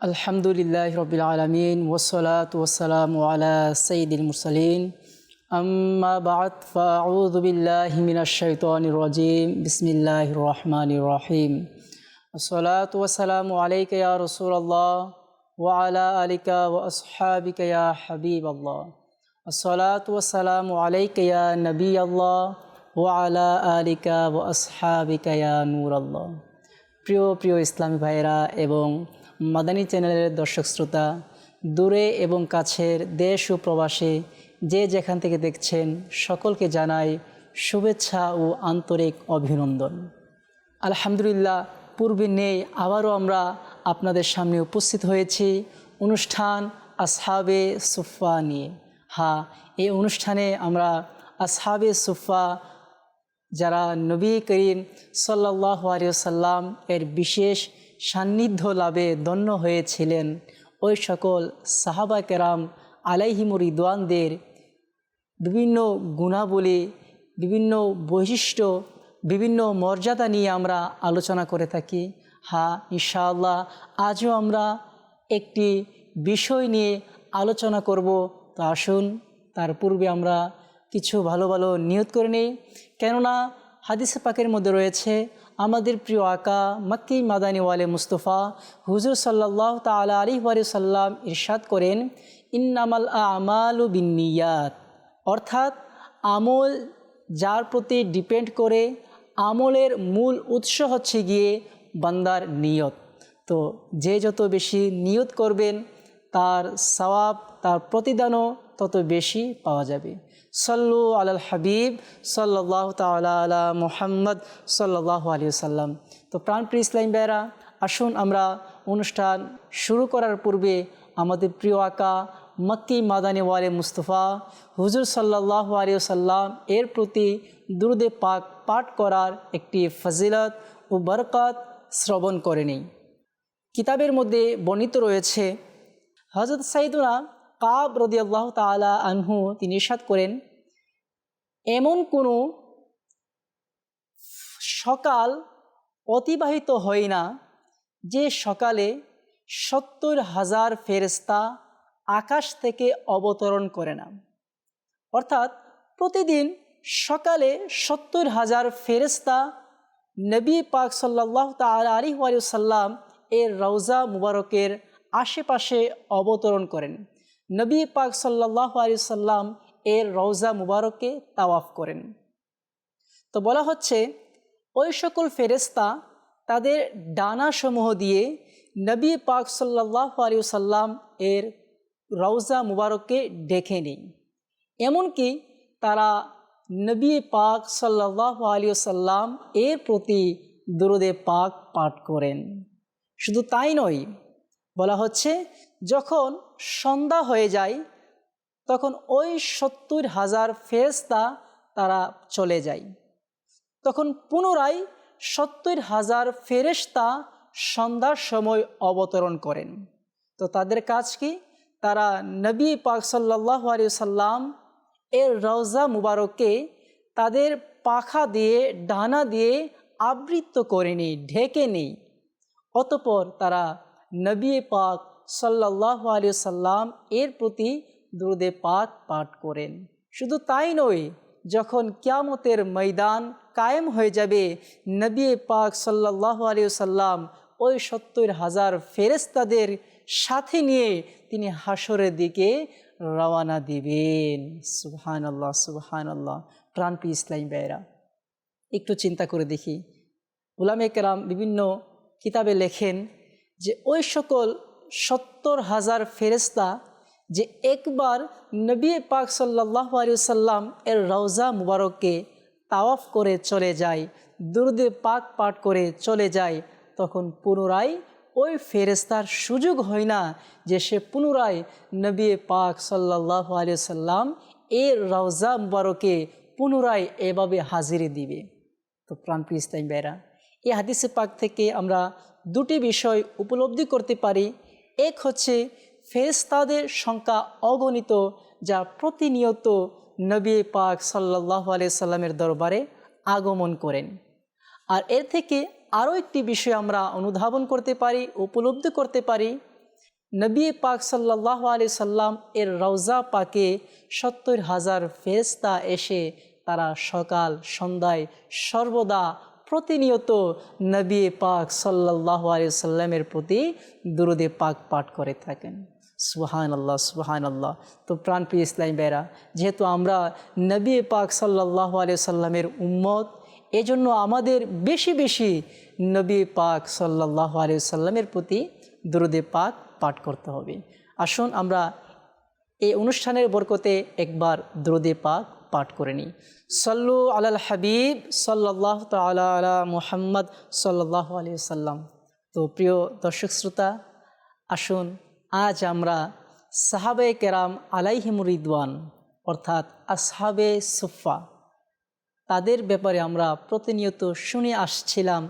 আলহামদুলিল্লাহ রবিল আলমিন ওসলাত ওসালাম আলা সঈদুল মুরসালিন আম্মা বাদ ফাউযু বিল্লাহি মিনাশ শাইতানির রাজিম বিসমিল্লাহির রহমানির রহিম আসসালাতু ওয়াসসালামু আলাইকা ইয়া রাসূলুল্লাহ ওয়া আলা আলিকা ওয়া আসহাবিকা ইয়া হাবিবাল্লাহ আসসালাতু ওয়াসসালামু আলাইকা ইয়া নবিয়াল্লাহ ওয়া আলা আলিকা ওয়া আসহাবিকা ইয়া নূরাল্লাহ প্রিয় প্রিয় ইসলামী ভাইয়েরা এবং মাদানী চ্যানেলের দর্শক শ্রোতা, দূরে এবং কাছের দেশ ও প্রবাসে যে যেখান থেকে দেখছেন, সকলকে জানাই শুভেচ্ছা ও আন্তরিক অভিনন্দন। আলহামদুলিল্লাহ, পূর্বে নেই, আবারও আমরা আপনাদের সামনে উপস্থিত হয়েছি অনুষ্ঠান আসহাবে সুফা নিয়ে। হ্যাঁ এই অনুষ্ঠানে আমরা আসহাবে সুফা যারা নবী করিম সাল্লাহ আলিয়াল্লাম এর বিশেষ সান্নিধ্য লাভে ধন্য হয়েছিলেন। ওই সকল সাহাবা কেরাম আলাইহিমুর ইদওয়ানদের বিভিন্ন গুণাবলী, বিভিন্ন বৈশিষ্ট্য, বিভিন্ন মর্যাদা নিয়ে আমরা আলোচনা করে থাকি। হা ইনশাআল্লাহ আজও আমরা একটি বিষয় নিয়ে আলোচনা করব। তো আসুন, তার পূর্বে আমরা কিছু ভালো ভালো নিয়ত করে নিই। কেননা হাদিসে পাকের মধ্যে রয়েছে আমাদের প্রিয় আকা মক্কি মাদানী ওয়ালে মুস্তফা হুজুর সাল্লাহ তালা আলী সাল্লাম ইরশাদ করেন, ইন্নামাল আমালু বিনিয়াত অর্থাৎ আমল যার প্রতি ডিপেন্ড করে, আমলের মূল উৎস হচ্ছে গিয়ে বান্দার নিয়ত। তো যে যত বেশি নিয়ত করবেন, তার সওয়াব, তার প্রতিদানও তত বেশি পাওয়া যাবে। সল্লু আলাল হাবিব সাল্লাহ তালা আলা মোহাম্মদ সাল্লাহ আলী সাল্লাম তো প্রাণপ্রিয় ইসলাম বেরা আসুন আমরা অনুষ্ঠান শুরু করার পূর্বে আমাদের প্রিয় আকা মক্কি মাদানী ওয়ালে মুস্তফা হুজুর সাল্লাহ আলী সাল্লাম এর প্রতি দুরুদে পাক পাঠ করার একটি ফজিলত ও বরকত শ্রবণ করে নেই। কিতাবের মধ্যে বর্ণিত রয়েছে হজরত সাইদুনা কাব রদি আল্লাহ তালা আনহু তিনি ইরশাদ করেন এমন কোনো সকাল অতিবাহিত হয় না যে সকালে সত্তর হাজার ফেরস্তা আকাশ থেকে অবতরণ করে না। অর্থাৎ প্রতিদিন সকালে সত্তর হাজার ফেরস্তা নবী পাক সাল্লাহ তালা আলী সাল্লাম এর রওজা মুবারকের আশেপাশে অবতরণ করেন। নবী পাক সাল্লাহ আলী সাল্লাম এর রওজা মুবারকে তাওয়াফ করেন। তো বলা হচ্ছে, ওই সকল ফেরেস্তা তাদের ডানাসমূহ দিয়ে নবী পাক সাল্লাহ আলী সাল্লাম এর রওজা মুবারককে ডেকে নেই। এমনকি তারা নবী পাক সাল্লাহ আলী সাল্লাম এর প্রতি দুরুদে পাক পাঠ করেন। শুধু তাই নয়, বলা হচ্ছে, যখন সন্ধ্যা হয়ে যায় তখন ওই সত্তর হাজার ফেরস্তা তারা চলে যায়। তখন পুনরায় সত্তর হাজার ফেরেস্তা সন্ধ্যার সময় অবতরণ করেন। তো তাদের কাজ কি? তারা নবী পাক সাল্লাহ আলী সাল্লাম এর রওজা মুবারককে তাদের পাখা দিয়ে, ডানা দিয়ে আবৃত্ত করে নেই, ঢেকে নেই। অতপর তারা নবী পাক সাল্লাহ আলী সাল্লাম এর প্রতি দুরুদে পাক পাঠ করেন। শুধু তাই নয়, যখন ক্যামতের ময়দান কায়েম হয়ে যাবে, নবী পাক সাল্লাহ আলী সাল্লাম ওই সত্তর হাজার ফেরেস্তাদের সাথে নিয়ে তিনি হাসরের দিকে রওয়ানা দিবেন। সুবহান আল্লাহ সুবহান আল্লাহ প্রাণপি ইসলাম বেয়রা একটু চিন্তা করে দেখি। উলামে কেরাম বিভিন্ন কিতাবে লেখেন যে ওই সকল সত্তর হাজার ফেরেস্তা যে একবার নবী পাক সাল্লাহ সাল্লাম এর রওজা মুবারককে তাওয়াফ করে চলে যায়, দুরুদে পাক পাঠ করে চলে যায়, তখন পুনরায় ওই ফেরেস্তার সুযোগ হয় না যে সে পুনরায় নবী পাক সাল্লাহ সাল্লাম এর রওজা মুবারকে পুনরায় এভাবে হাজিরে দিবে। তো প্রাণপ্রিয় ইসলাম বেরা এই হাদিসে পাক থেকে আমরা দুটি বিষয় উপলব্ধি করতে পারি। এক হচ্ছে ফেরেস্তাদের সংখ্যা অগণিত যা প্রতিনিয়ত নবী পাক সাল্লাহ সাল্লামের দরবারে আগমন করেন। আর এর থেকে আরও একটি বিষয় আমরা অনুধাবন করতে পারি, উপলব্ধি করতে পারি। নবী পাক সাল্লাহ আলি সাল্লাম এর রওজা পাকে সত্তর হাজার ফেরেস্তা এসে তারা সকাল, সন্ধ্যায় সর্বদা প্রতিনিয়ত নবী পাক সাল্লাহ সাল্লামের প্রতি দুরুদে পাক পাঠ করে থাকেন। সুহান আল্লাহ সুহান আল্লাহ তো প্রাণপ্রিয় ইসলাম বেরা যেহেতু আমরা নবী পাক সাল্লাহ সাল্লামের উম্মত, এজন্য আমাদের বেশি বেশি নবী পাক সাল্লাহ সাল্লামের প্রতি দুরুদে পাক পাঠ করতে হবে। আসুন আমরা এই অনুষ্ঠানের বরকতে একবার দ্রুদে পাক পাঠ করে নিই। সল্লু আলাল হাবিব সাল্লাহ তালা মুহাম্মদ সাল্লাহ আলি সাল্লাম তো প্রিয় দর্শক শ্রোতা, আসুন আজ আমরা সাহাবে কেরাম আলাইহিমুরিদওয়ান অর্থাৎ আসহাবে সুফা তাদের ব্যাপারে আমরা প্রতিনিয়ত শুনে আসছিলাম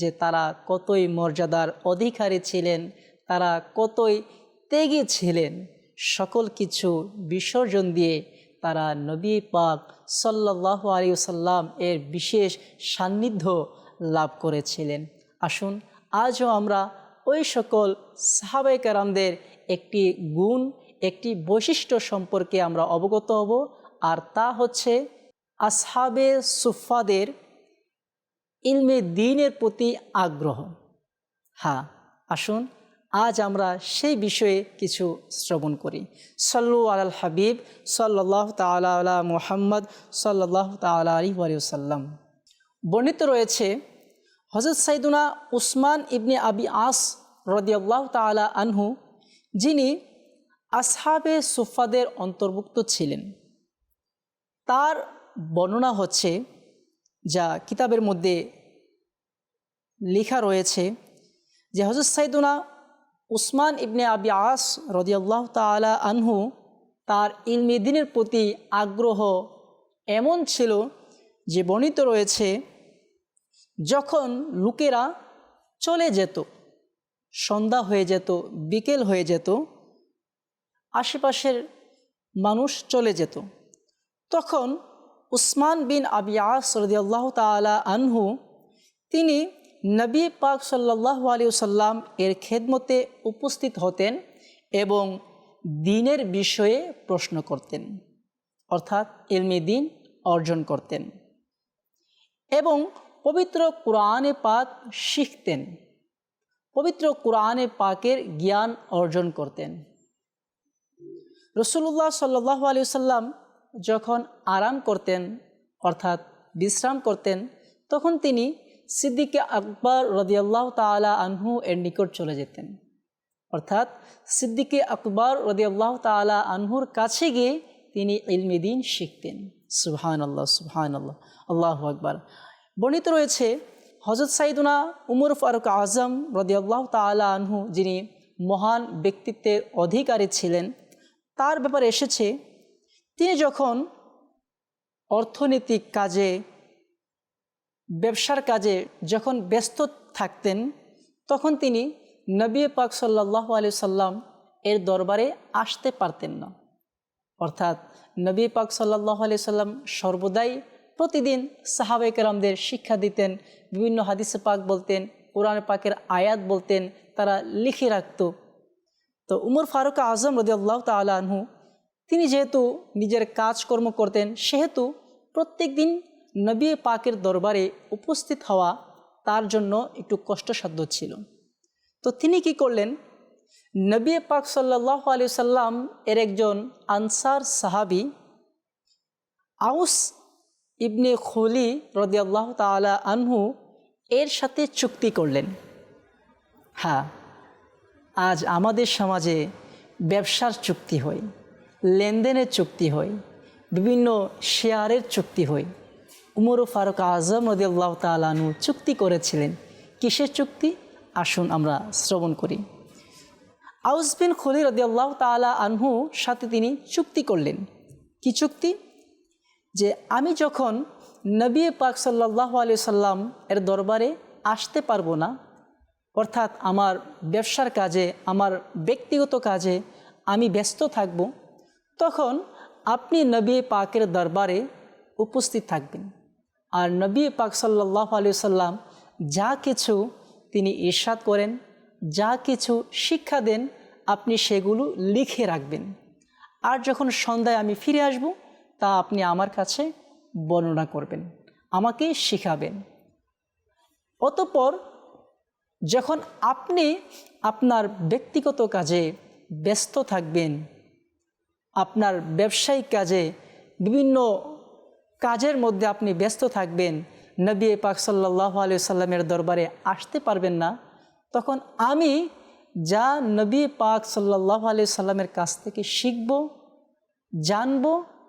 যে তারা কতই মর্যাদার অধিকারী ছিলেন, তারা কতই ত্যাগী ছিলেন। সকল কিছু বিসর্জন দিয়ে তারা নবী পাক সাল্লাহ আলিউসাল্লাম এর বিশেষ সান্নিধ্য লাভ করেছিলেন। আসুন, আজও আমরা ওই সকল সাহাবাই কারামদের একটি গুণ, একটি বৈশিষ্ট্য সম্পর্কে আমরা অবগত হব, আর তা হচ্ছে আসহাবে সুফাদের ইলমে দিনের প্রতি আগ্রহ। হ্যাঁ আসুন আজ আমরা সেই বিষয়ে কিছু শ্রবণ করি। সল্লু আলাল হাবিব সাল্লাহ তালা মুহাম্মদ সাল্লাহ তালা আলী ওয়াসাল্লাম বর্ণিত রয়েছে হজরত সাইদুনা উসমান ইবনে আবি আস রদিয়াল্লাহ তালা আনহু, যিনি আসহাবে সুফাদের অন্তর্ভুক্ত ছিলেন। তার বর্ণনা হচ্ছে, যা কিতাবের মধ্যে লেখা রয়েছে যে হজরত সাইদুনা উসমান ইবনে আবি আস রদিয়াল্লাহ তালা আনহু তার ইলমিদিনের প্রতি আগ্রহ এমন ছিল যে বর্ণিত রয়েছে, যখন লোকেরা চলে যেত, সন্ধ্যা হয়ে যেত, বিকেল হয়ে যেত, আশেপাশের মানুষ চলে যেত। তখন উসমান বিন আবি আস রদিয়াল্লাহ তালা আনহু তিনি নবী পাক সাল্লাহ আলী সাল্লাম এর খেদমতে উপস্থিত হতেন এবং দিনের বিষয়ে প্রশ্ন করতেন, অর্থাৎ ইলমি দিন অর্জন করতেন এবং পবিত্র কোরআনে পাক শিখতেন, পবিত্র কোরআনে পাকের জ্ঞান অর্জন করতেন। রসুল্লাহ সাল্লাহ আলী সাল্লাম যখন আরাম করতেন, অর্থাৎ বিশ্রাম করতেন, তখন তিনি সিদ্দিকে আকবর রদিয়াল্লাহ তালা আনহু এর নিকট চলে যেতেন। অর্থাৎ সিদ্দিকে আকবর রদিয়াল্লাহ তালা আনহুর কাছে গিয়ে তিনি ইলমি দিন শিখতেন। সুবহান আল্লাহ সুবহান আল্লাহ আল্লাহ আকবর। বর্ণিত রয়েছে হজরত সাইদুনা উমর ফারুক আজম রদিয়াল্লাহ তালা আনহু যিনি মহান ব্যক্তিত্বের অধিকারী ছিলেন, তার ব্যাপারে এসেছে, তিনি যখন অর্থনৈতিক কাজে ব্যবসার কাজে যখন ব্যস্ত থাকতেন, তখন তিনি নবী পাক সাল্লাহ আলি সাল্লাম এর দরবারে আসতে পারতেন না। অর্থাৎ নবী পাক সাল্লাহ আলি সাল্লাম সর্বদাই প্রতিদিন সাহাবাইকেরামদের শিক্ষা দিতেন, বিভিন্ন হাদিসে পাক বলতেন, কোরআন পাকের আয়াত বলতেন, তারা লিখে রাখত। তো উমর ফারুক আজম রদি আল্লাহ তালহু তিনি যেহেতু নিজের কাজকর্ম করতেন, সেহেতু প্রত্যেক দিন নবী পাকের দরবারে উপস্থিত হওয়া তার জন্য একটু কষ্টসাধ্য ছিল। তো তিনি কি করলেন? নবী পাক সাল্লাহ আলি সাল্লাম এর একজন আনসার সাহাবি আউস ইবনে খলি রদিয়াল্লাহ তালা আনহু এর সাথে চুক্তি করলেন। হ্যাঁ আজ আমাদের সমাজে ব্যবসার চুক্তি হয়, লেনদেনের চুক্তি হয়, বিভিন্ন শেয়ারের চুক্তি হয়। উমর ফারুক আজম রদিয়াল্লাহ তালানু চুক্তি করেছিলেন। কিসের চুক্তি? আসুন আমরা শ্রবণ করি। আউস বিন খলি রদিয়াল্লাহ তালা আনহু সাথে তিনি চুক্তি করলেন। কি চুক্তি? যে আমি যখন নবী পাক সাল্লাহ আলি সাল্লাম এর দরবারে আসতে পারব না, অর্থাৎ আমার ব্যবসার কাজে, আমার ব্যক্তিগত কাজে আমি ব্যস্ত থাকব, তখন আপনি নবী পাকের দরবারে উপস্থিত থাকবেন। আর নবী পাক সাল্লাহ আলি সাল্লাম যা কিছু তিনি ইরশাদ করেন, যা কিছু শিক্ষা দেন, আপনি সেগুলো লিখে রাখবেন। আর যখন সন্ধ্যায় আমি ফিরে আসব, তা আপনি আমার কাছে বর্ণনা করবেন, আমাকে শিখাবেন। অতপর যখন আপনি আপনার ব্যক্তিগত কাজে ব্যস্ত থাকবেন, আপনার ব্যবসায়িক কাজে বিভিন্ন কাজের মধ্যে আপনি ব্যস্ত থাকবেন, নবী পাক সাল্লাহ আলিয়া সাল্লামের দরবারে আসতে পারবেন না, তখন আমি যা নবী পাক সাল্লাহ আলিয়া সাল্লামের কাছ থেকে শিখব, জানব,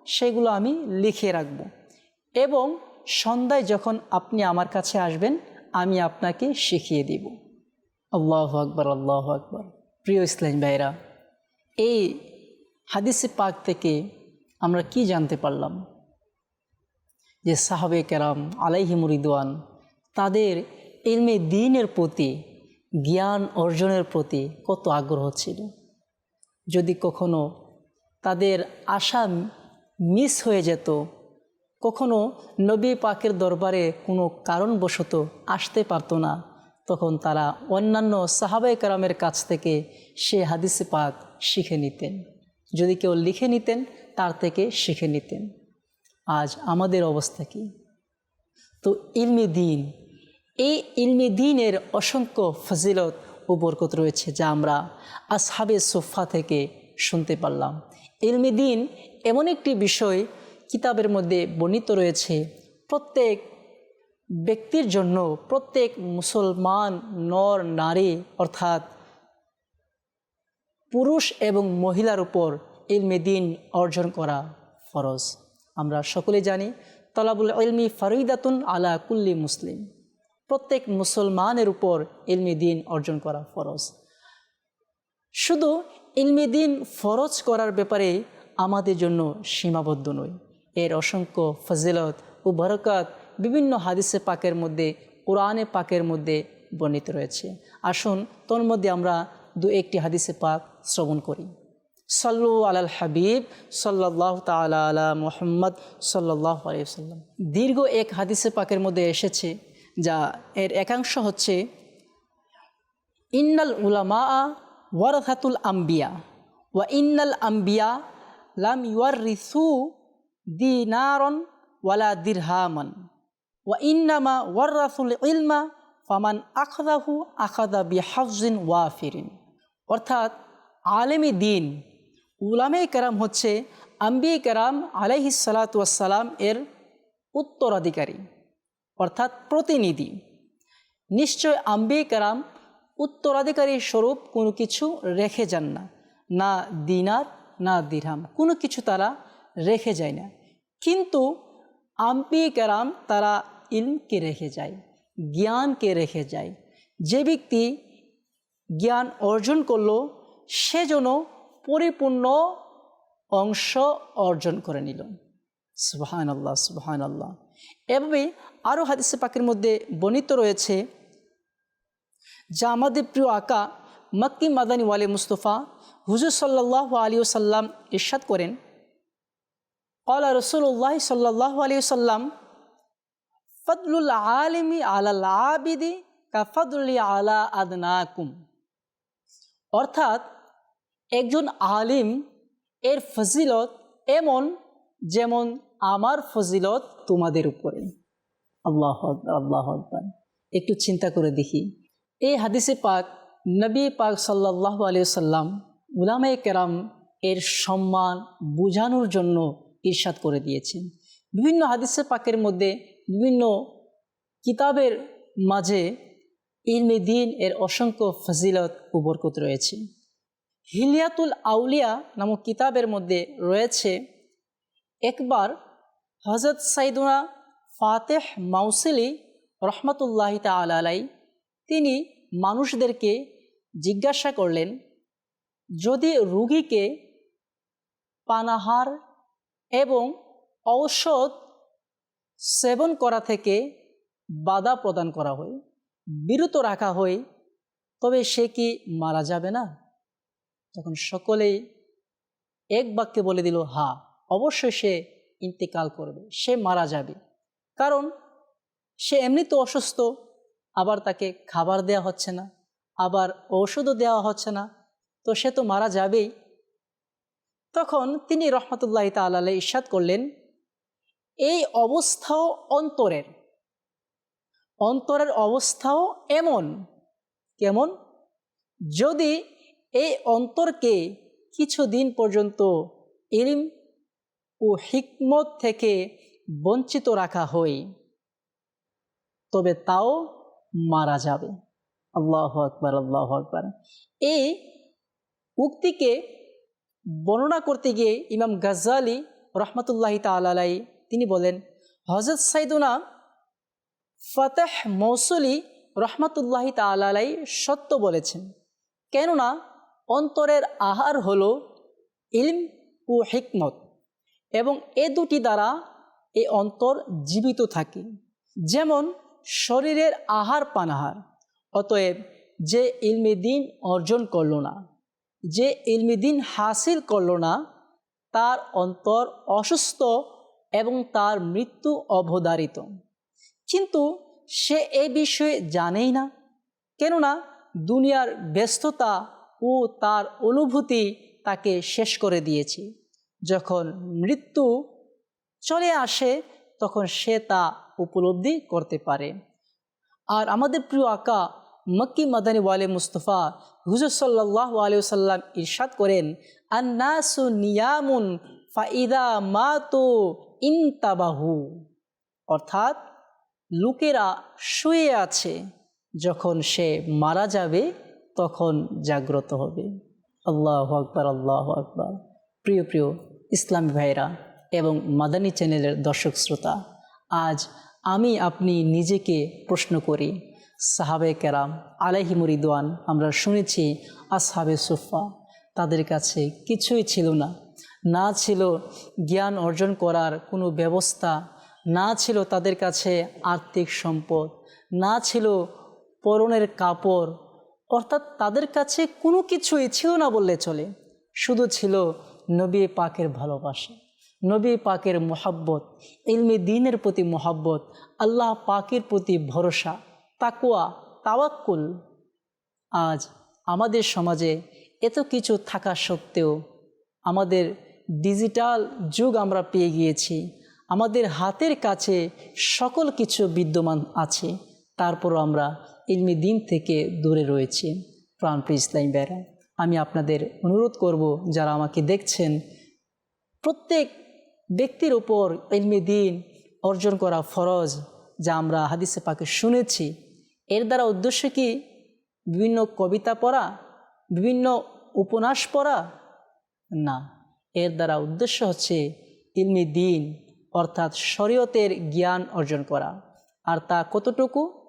সেগুলো আমি লিখে রাখব। এবং সন্ধ্যায় যখন আপনি আমার কাছে আসবেন, আমি আপনাকে শিখিয়ে দিব। আল্লাহ আকবর আল্লাহ আকবর। প্রিয় ইসলাম ভাইরা এই হাদিসে পাক থেকে আমরা কি জানতে পারলাম? যে সাহাবে কেরাম আলাইহি মুরিদওয়ান, তাদের ইলমে দিনের প্রতি, জ্ঞান অর্জনের প্রতি কত আগ্রহ ছিল। যদি কখনো তাদের আশা মিস হয়ে যেত, কখনো নবী পাকের দরবারে কোনো কারণবশত আসতে পারতো না, তখন তারা অন্যান্য সাহাবাই কারামের কাছ থেকে সে হাদিসে পাক শিখে নিতেন। যদি কেউ লিখে নিতেন, তার থেকে শিখে নিতেন। আজ আমাদের অবস্থা কি? তো ইলমে দিন, এই ইলমে দিনের অসংখ্য ফজিলত ও বরকত রয়েছে যা আমরা আসহাবে সোফা থেকে শুনতে পারলাম। ইলমে দিন এমন একটি বিষয় কিতাবের মধ্যে বর্ণিত রয়েছে, প্রত্যেক ব্যক্তির জন্য, প্রত্যেক মুসলমান নর, নারী, অর্থাৎ পুরুষ এবং মহিলার উপর ইলমে দিন অর্জন করা ফরজ। আমরা সকলে জানি, তলাবুল ইলমি ফারিদাতুন আলা কুল্লি মুসলিম। প্রত্যেক মুসলমানের উপর ইলমি দিন অর্জন করা ফরজ। শুধু ইলমি দিন ফরজ করার ব্যাপারে আমাদের জন্য সীমাবদ্ধ নয়। এর অসংখ্য ফজিলত ও বরকাত বিভিন্ন হাদিসে পাকের মধ্যে, কোরআনে পাকের মধ্যে বর্ণিত রয়েছে। আসুন তোর মধ্যে আমরা দু একটি হাদিসে পাক শ্রবণ করি। সাল্লু আলাল হাবিব সাল্লাহ তালা মোহাম্মদ সাল্লাহ আলিয়াল্লাম দীর্ঘ এক হাদিসে পাকের মধ্যে এসেছে যা এর একাংশ হচ্ছে, ইন্নাল উলামা ওয়ারহাতুল আম্বিয়া ওয়া ইন্নাল আম্বিয়া লাম ইউর রিসু দিনারন ওয়ালা দিরহামান ওয়া ইন্নামা ওয়ার্রাসুল ইলমা ফামান আখদাহু আখাদা বি হাফজিন ওয়াফিরিন। অর্থাৎ আলেমী দিন উলামে কেরাম হচ্ছে আম্বি কেরাম আলাইহি সালাতাম এর উত্তরাধিকারী, অর্থাৎ প্রতিনিধি। নিশ্চয় আম্বি কেরাম উত্তরাধিকারী স্বরূপ কোনো কিছু রেখে যান না না দিনার, না দিরহাম, কোনো কিছু তারা রেখে যায় না। কিন্তু আম্পি কেরাম তারা ইলমকে রেখে যায়, জ্ঞানকে রেখে যায়। যে ব্যক্তি জ্ঞান অর্জন করল, সে যেন পরিপূর্ণ অংশ অর্জন করে নিল। সুবাহান আল্লাহ সুবাহান আল্লাহ এভাবে আরও হাদিসে পাকের মধ্যে বর্ণিত রয়েছে, যা আমাদের প্রিয় আকা মক্কি মাদানী ওয়ালে মুস্তফা হুজুর সাল্লাহ আলী সাল্লাম ইরশাদ করেন। কলা রসুল্লাহ সাল্লাহ আলী সাল্লাম ফদলুল আলিমি আলাল আবিদি কা ফদুল্লি আলা আদনাকুম। অর্থাৎ একজন আলিম, এর ফজিলত এমন যেমন আমার ফজিলত তোমাদের উপরে। আল্লাহ আল্লাহ একটু চিন্তা করে দেখি। এই হাদিসে পাক নবী পাক সাল্লাহ আলিয়া সাল্লাম উলামে কেরাম এর সম্মান বোঝানোর জন্য ইরশাদ করে দিয়েছেন। বিভিন্ন হাদিসে পাকের মধ্যে বিভিন্ন কিতাবের মাঝে ইলমে দিন এর অসংখ্য ফজিলত ও বরকত রয়েছে। হিলিয়াতুল আউলিয়া নামক কিতাবের মধ্যে রয়েছে, একবার হজরত সাইদুনা ফাতেহ মাউসিলি রহমতুল্লাহ তালাই তিনি মানুষদেরকে জিজ্ঞাসা করলেন, যদি রুগীকে পানাহার এবং ঔষধ সেবন করা থেকে বাধা প্রদান করা হয়, বিরত রাখা হয়, তবে সে কি মারা যাবে না? তখন সকলেই এক বাক্যে বলে দিল, হা, অবশ্যই সে ইন্তেকাল করবে, সে মারা যাবে। কারণ সে এমনি তো অসুস্থ, আবার তাকে খাবার দেওয়া হচ্ছে না, আবার ঔষধও দেওয়া হচ্ছে না, তো সে তো মারা যাবেই। তখন তিনি রহমতুল্লাহ তাল্লাহ ইস্বাদ করলেন, এই অবস্থাও অন্তরের অন্তরের অবস্থাও এমন, কেমন? যদি এই অন্তরকে কিছুদিন পর্যন্ত ইলম ও হিকমত থেকে বঞ্চিত রাখা হয়। তবে তাও মারা যাবে। আল্লাহ আকবর আল্লাহ আকবর। এই উক্তিকে বর্ণনা করতে গিয়ে ইমাম গাজ্জালি রহমতুল্লাহ তালাই তিনি বলেন হজরত সাইদুনা ফতেহ মৌসুলি রহমতুল্লাহ তালাই সত্য বলেছেন। কেননা অন্তরের আহার হল ইলম ও হিকমত এবং এ দুটি দ্বারা এই অন্তর জীবিত থাকে। যেমন শরীরের আহার পানাহার, অতএব যে ইলমি দিন অর্জন করল না, যে ইলমি দিন হাসিল করল না, তার অন্তর অসুস্থ এবং তার মৃত্যু অবধারিত। কিন্তু সে এ বিষয়ে জানেই না, কেননা দুনিয়ার ব্যস্ততা ও তার অনুভূতি তাকে শেষ করে দিয়েছে। যখন মৃত্যু চলে আসে, তখন সে তা উপলব্ধি করতে পারে। আর আমাদের প্রিয় আকা মক্কি মাদানী ওয়ালে মুস্তফা হুজুর সাল্লাহ আলিয়াল্লাম ইরশাদ করেন, আন্নাসু নিয়ামুন ফাইদা মা তো ইনতাবাহু। অর্থাৎ লোকেরা শুয়ে আছে, যখন সে মারা যাবে তখন জাগ্রত হবে। আল্লাহ আকবর আল্লাহ আকবর। প্রিয় প্রিয় ইসলামী ভাইরা এবং মাদানী চ্যানেলের দর্শক শ্রোতা, আজ আমি আপনি নিজেকে প্রশ্ন করি সাহাবে কেরাম আলাহি আমরা শুনেছি আসহাবে সুফা তাদের কাছে কিছুই ছিল না। না ছিল জ্ঞান অর্জন করার কোনো ব্যবস্থা, না ছিল তাদের কাছে আর্থিক সম্পদ, না ছিল পরনের কাপড় অর্থাৎ তাদের কাছে কোনো কিছুই ছিল না বললে চলে। শুধু ছিল নবী পাকের ভালোবাসা, নবী পাকের মোহাব্বত, ইলমি দিনের প্রতি মোহাব্বত, আল্লাহ পাকের প্রতি ভরসা তাকুয়া তাওয়াক্কুল। আজ আমাদের সমাজে এত কিছু থাকা সত্ত্বেও আমাদের ডিজিটাল যুগ আমরা পেয়ে গিয়েছি। আমাদের হাতের কাছে সকল কিছু বিদ্যমান আছে। তারপরও আমরা ইলমি দিন থেকে দূরে রয়েছি। প্রাণপ্রিয় ইসলাম বেড়া আমি আপনাদের অনুরোধ করব, যারা আমাকে দেখছেন, প্রত্যেক ব্যক্তির উপর ইলমি দিন অর্জন করা ফরজ যা আমরা হাদিসে পাকে শুনেছি, এর দ্বারা উদ্দেশ্য কি? বিভিন্ন কবিতা পড়া, বিভিন্ন উপন্যাস পড়া? না। এর দ্বারা উদ্দেশ্য হচ্ছে ইলমি দিন, অর্থাৎ শরীয়তের জ্ঞান অর্জন করা। আর তা কতটুকু?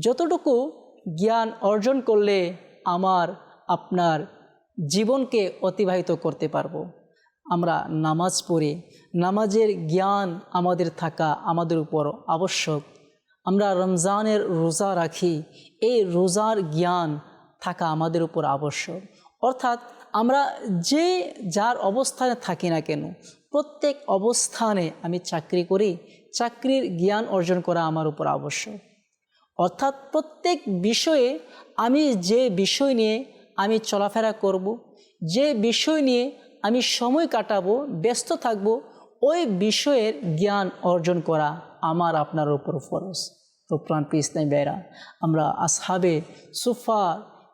যতটুকু জ্ঞান অর্জন করলে আমার, আপনার জীবনকে অতিবাহিত করতে পারব। আমরা নামাজ পড়ি। নামাজের জ্ঞান আমাদের থাকা আমাদের উপর আবশ্যক। আমরা রমজানের রোজা রাখি। এই রোজার জ্ঞান থাকা আমাদের উপর আবশ্যক। অর্থাৎ আমরা যে যার অবস্থানে থাকি না কেন, প্রত্যেক অবস্থানে আমি চাকরি করি। চাকরির জ্ঞান অর্জন করা আমার উপর আবশ্যক। অর্থাৎ প্রত্যেক বিষয়ে আমি যে বিষয় নিয়ে আমি চলাফেরা করব, যে বিষয় নিয়ে আমি সময় কাটাবো, ব্যস্ত থাকব, ওই বিষয়ের জ্ঞান অর্জন করা আমার আপনার উপর ফরজ। তো প্রাণপ্রিয় ইসলাম বেরা আমরা আসহাবে সুফা,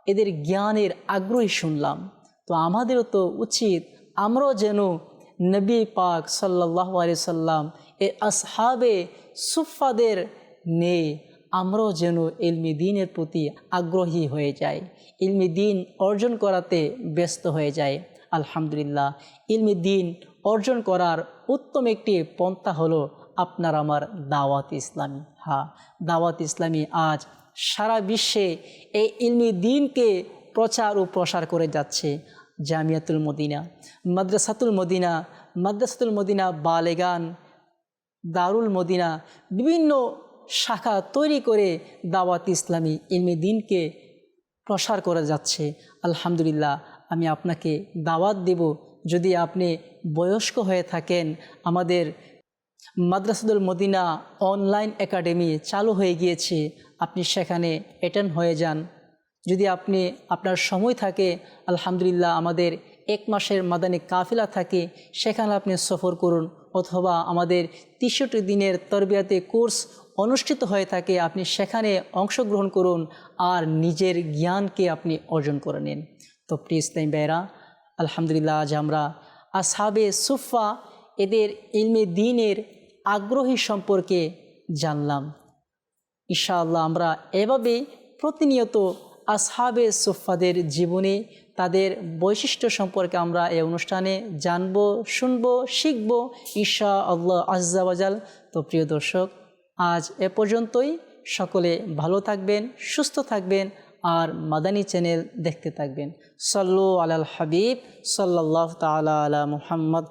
এদের জ্ঞানের আগ্রহী শুনলাম। তো আমাদেরও তো উচিত আমরাও যেন নবী পাক সাল্লাহ আলি সাল্লাম এ আসহাবে সুফাদের নেই আমরাও যেন ইলমি দিনের প্রতি আগ্রহী হয়ে যাই। ইলমি দিন অর্জন করাতে ব্যস্ত হয়ে যায় আলহামদুলিল্লাহ, ইলমি দিন অর্জন করার উত্তম একটি পন্থা হলো আপনার আমার দাওয়াত ইসলামী। হ্যাঁ দাওয়াত ইসলামী আজ সারা বিশ্বে এই ইলমি দিনকে প্রচার ও প্রসার করে যাচ্ছে। জামিয়াতুল মদিনা, মাদ্রাসাতুল মদিনা মাদ্রাসাতুল মদিনা বালেগান, দারুল মদিনা, বিভিন্ন শাখা তৈরি করে দাওয়াত ইসলামী ইলমি দিনকে প্রসার করা যাচ্ছে। আলহামদুলিল্লাহ, আমি আপনাকে দাওয়াত দেব। যদি আপনি বয়স্ক হয়ে থাকেন, আমাদের মাদ্রাসাদুল মদিনা অনলাইন একাডেমি চালু হয়ে গিয়েছে, আপনি সেখানে অ্যাটেন্ড হয়ে যান। যদি আপনি, আপনার সময় থাকে, আলহামদুলিল্লাহ, আমাদের এক মাসের মাদানী কাফিলা থাকে, সেখানে আপনি সফর করুন অথবা আমাদের তেষট্টি দিনের তরবিয়াতে কোর্স অনুষ্ঠিত হয়ে থাকে, আপনি সেখানে অংশগ্রহণ করুন আর নিজের জ্ঞানকে আপনি অর্জন করে নিন। তো প্রিয় ইসলাম বেরা আলহামদুলিল্লাহ আজ আমরা আসহাবে সুফা এদের ইলমে দিনের আগ্রহী সম্পর্কে জানলাম। ইনশাআল্লাহ আমরা এভাবে প্রতিনিয়ত আসহাবে সুফাদের জীবনে তাদের বৈশিষ্ট্য সম্পর্কে আমরা এই অনুষ্ঠানে জানব, শুনব, শিখব ঈশা আল্লাহ আজাল তো প্রিয় দর্শক, আজ এ পর্যন্তই। সকলে ভালো থাকবেন, সুস্থ থাকবেন আর মাদানী চ্যানেল দেখতে থাকবেন। সল্লু আলাল হাবিব সাল্লাহ তালা আলা মুহাম্মদ।